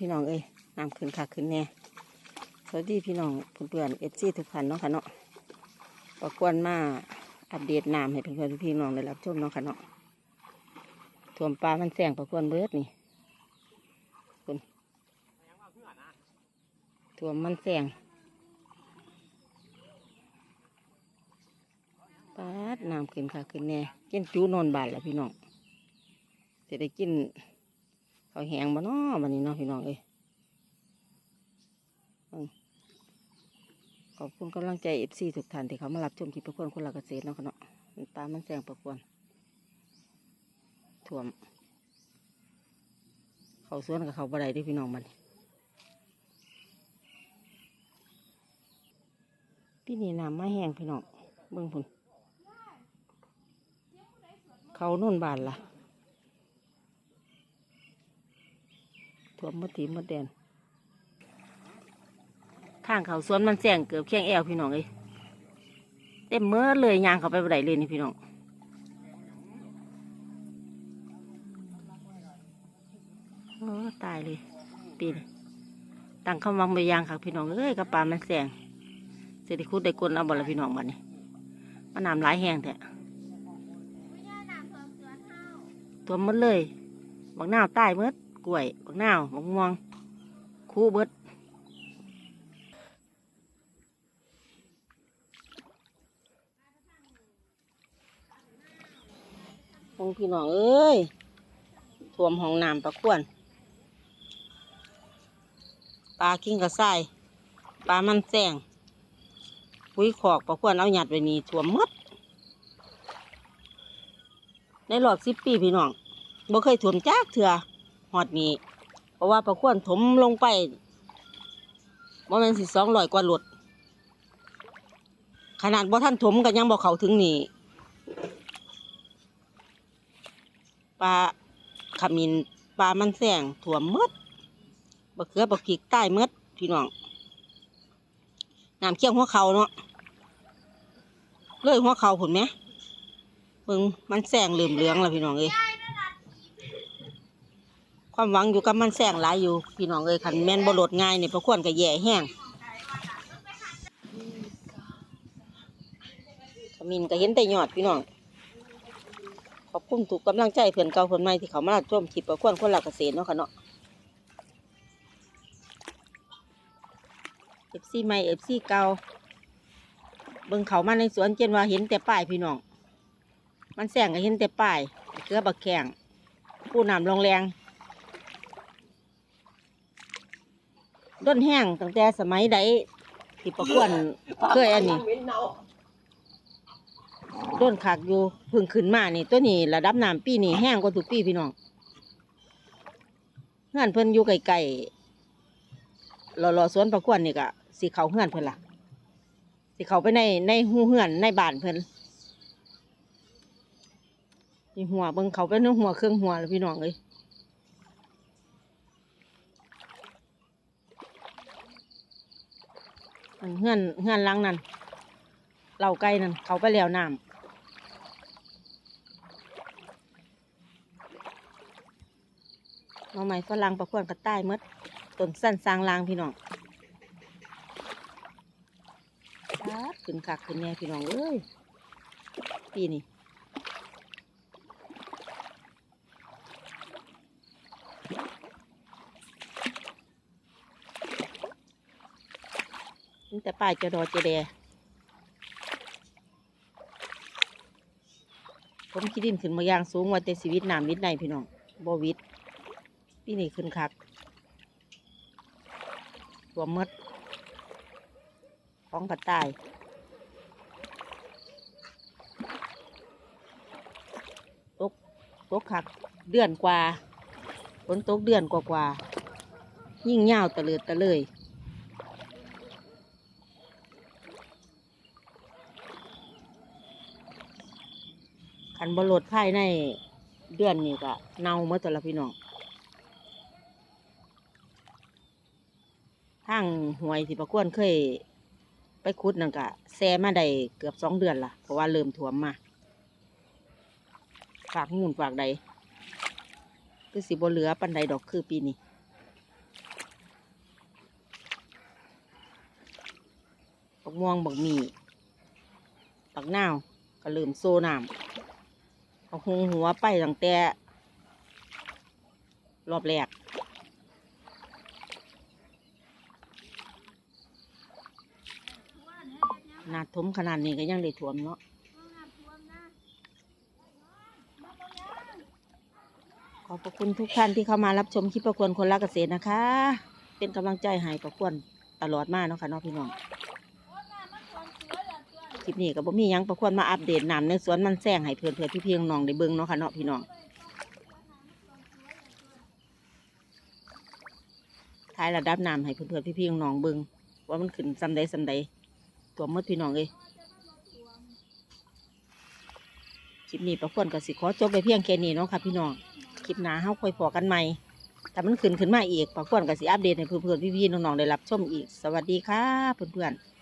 พี่น้องเอ้ยน้ำขึ้นค่ะขึ้นแน่สวัสดีพี่น้องเพื่อนเอฟซีทุกท่านเนาะค่ะเนาะประกวนมาอัปเดตน้ำให้เพื่อนพี่น้องได้รับชมเนาะค่ะเนาะท่วมปลามันแสงประกวนเบิดนี่คุณท่วมมันแสงปาดน้ำขึ้นค่ะขึ้นแน่กินจูนอนบานแล้วพี่น้องจะได้กิน เขาแหงบ่เนาะบันนี้เนาะพี่น้องเอ้ยอืมขอบคุณกำลังใจเอฟซีทุกท่านที่เขามารับชมคลิปประกวนคนละเกษตรเนาะคะเนาะปลามันแซงประกวนถ่วม เขาสวนกับเขาบ่ได้ด้วยพี่น้องมันพี่นี่น้ำมาแห้งพี่น้องเบิ่งพุ่นเขาโน่นบานล่ะ ท่วมมดทีมดแดนทางเขาสวนมันแสงเกือบแข้งแอวพี่น้องเอ้ยเต็มเมื่อเลยยางเขาไปบ่ได้เลยนี่พี่น้องโอ้ตายเลยปีนตั้งคำวังไปยางค่ะพี่น้องเอ้ยกระปามันแสงเสได็จคุดได้กลนเอาบ่ละพี่น้องบัดนี้มันน้ำหลายแห้งแท้ท่วมหมดเลยบักหน้าวใต้เมื่อ กล้วยบักนาวบักม่วง คู่เบิดพงพี่น้องเอ้ยท่วมห้องน้ำประควนปลากิ้งกระไส้ปลามันแซงปุ้ยขอกประควนเอาหยัดไว้นี่ท่วมมดในรอบสิบปีพี่น้องบ่เคยท่วมจักเถื่อ หอดนี้ เพราะว่าประควรถมลงไปว่ามันสิสองร้อยกว่าหลด ขนาดบ่ท่านถมก็ยังบ่เขาถึงนี่ปลาขมินปลามันแสงถั่วมหมดบะเขือบะพริกใต้หมดพี่น้องน้ำเคี่ยวหัวเขาเนาะเลยหัวเขาผุนไหมเบิ่งมันแสงเหลืองเหลืองแล้วพี่น้องเอ้ย ความหวังอยู่กับมันแสงหลายอยู่ พี่น้องเอ้ยขันแม่นบรดง่ายนี่ยประควรก็แย่แห้งขมินก็เห็นแต่ยอดพี่น้อง ขอบคุณถูกกำลังใจเพื่อนเก่าเพื่อนใหม่ที่เขามารับชมคลิปประควรคนละเกษตรเนาะค่ะเนาะเอฟซีใหม่เอฟซีเก่าเบิ่งเขามาในสวนเจนว่าเห็นแต่ป้ายพี่น้อง มันแสงก็เห็นแต่ป้ายเกลือบักแข็งผู้นำลงแรง ด้นแห้งตั้งแต่สมัยใดที่ประกวนเคยอันนี้ด้นขากอยู่พึ่งขึ้นมานี่ตัวนี้ระดับน้ำปีนี้แห้งกว่าทุกปีพี่น้องเฮือนเพิ่นอยู่ไกลๆรอรอๆสวนประกวนนี่ก็สิเขาเฮือนเพิ่นล่ะสิเขาไปในในหูเฮือนในบ้านเพิ่นนี่หัวเบิ่งเขาไปในหัวเครื่องหัวแล้วพี่น้องเลย อันเฮือนเฮือนหลังนั่นเหล่าไก่นั่นเขาไปแล้วน้ำมองใหม่ฝรั่งประควนกระต่ายมดต้นสั้นสร้างลางพี่น้องครับขึ้นขักขึ้นแน่พี่น้องเอ้ยปีนี้ มีแต่ป้ายจะดอจะแดผมคิดดินขึ้นมาอย่างสูงว่าแต่ชีวิตน้ำนิดในพี่น้องบวิดปีนี้ขึ้นคักตัวมดของกระต่ายตกตกคักเดือนกว่าฝนตกเดือนกว่ากว่ายิ่งยาวตะเลิดตะเลย ขันบรดภายในเดือนนี้ก็เน่าเมื่อตะละพี่น้องทางหวยสีประกวนเคย ไปคุดนั่นกะแซ่มาได้เกือบสองเดือนละเพราะว่าเริ่มถ่วมมาฝากมูลฝากใดคือสิบเหลือปันใดดอกคือปีนี้บักม่วงบักมีบักนาวก็ลืมโซน้ำ เอาหงหัวไปตั้งแต่ รอบแรกนาดทมขนาดนี้ก็ยังได้ถ่วมเนาะขอบพระคุณทุกท่านที่เข้ามารับชมคลิปประกวนคนรักเกษตรนะคะ เป็นกำลังใจให้ประกวนตลอดมาเนาะค่ะน้องพี่น้อง ลิปนี้ก็บ่มียังประกวนมาอัปเดตน้ำในสวนมันแซงให้เพื่อนเพื่อนพี่เพียงน้องได้เบิ่งเนาะค่ะเนาะพี่น้องท้ายระดับน้ำให้เพื่อนเพื่อนพี่เพียงน้องเบิ่งว่ามันขึ้นซ้ำใดซ้ำใดตัวมดพี่น้องเอ้ยคลิปนี้ประกวนก็สิขอจบไปเพียงแค่นี้เนาะค่ะพี่น้องคลิปหน้าเฮาค่อยพอกันใหม่แต่มันขึ้นขึ้นมาอีกปรากฏกับสิอัปเดตให้เพื่อนๆพี่ๆน้องๆได้รับชมอีก สวัสดีค่ะเพื่อนๆ